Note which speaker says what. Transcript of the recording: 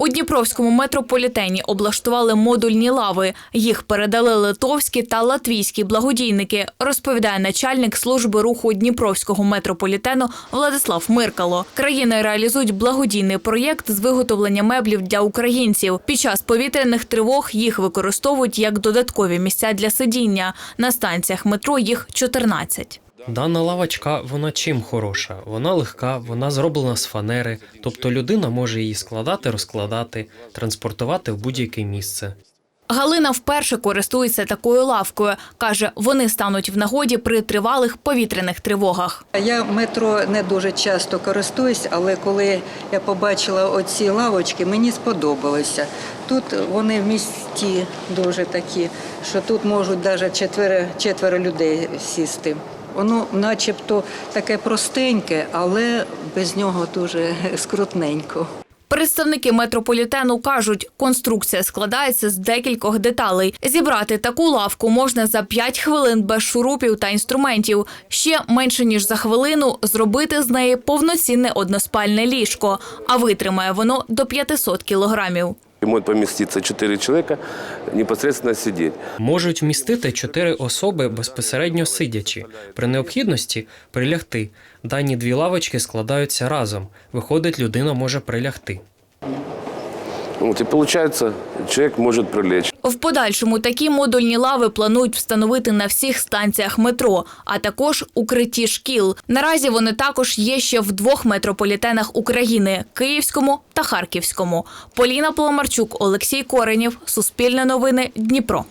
Speaker 1: У Дніпровському метрополітені облаштували модульні лави. Їх передали литовські та латвійські благодійники, розповідає начальник служби руху Дніпровського метрополітену Владислав Миркало. Країни реалізують благодійний проєкт з виготовлення меблів для українців. Під час повітряних тривог їх використовують як додаткові місця для сидіння. На станціях метро їх 14.
Speaker 2: Дана лавочка, вона чим хороша? Вона легка, вона зроблена з фанери, тобто людина може її складати, розкладати, транспортувати в будь-яке місце.
Speaker 1: Галина вперше користується такою лавкою. Каже, вони стануть в нагоді при тривалих повітряних тривогах.
Speaker 3: Я метро не дуже часто користуюсь, але коли я побачила оці лавочки, мені сподобалося. Тут вони в місті дуже такі, що тут можуть навіть четверо, четверо людей сісти. Воно начебто таке простеньке, але без нього дуже скрутненько.
Speaker 1: Представники метрополітену кажуть, конструкція складається з декількох деталей. Зібрати таку лавку можна за 5 хвилин без шурупів та інструментів. Ще менше ніж за хвилину зробити з неї повноцінне односпальне ліжко, а витримає воно до 500 кілограмів.
Speaker 4: И может поместиться 4 человека непосредственно сидеть.
Speaker 2: Можуть вмістити чотири особи безпосередньо сидячи. При необхідності прилягти. Дані дві лавочки складаються разом. Виходить, людина може прилягти.
Speaker 4: Вот, и получается, человек может прилечь.
Speaker 1: В подальшому такі модульні лави планують встановити на всіх станціях метро, а також укритті шкіл. Наразі вони також є ще в двох метрополітенах України Київському та Харківському. Поліна Поломарчук, Олексій Коренів, Суспільне новини, Дніпро.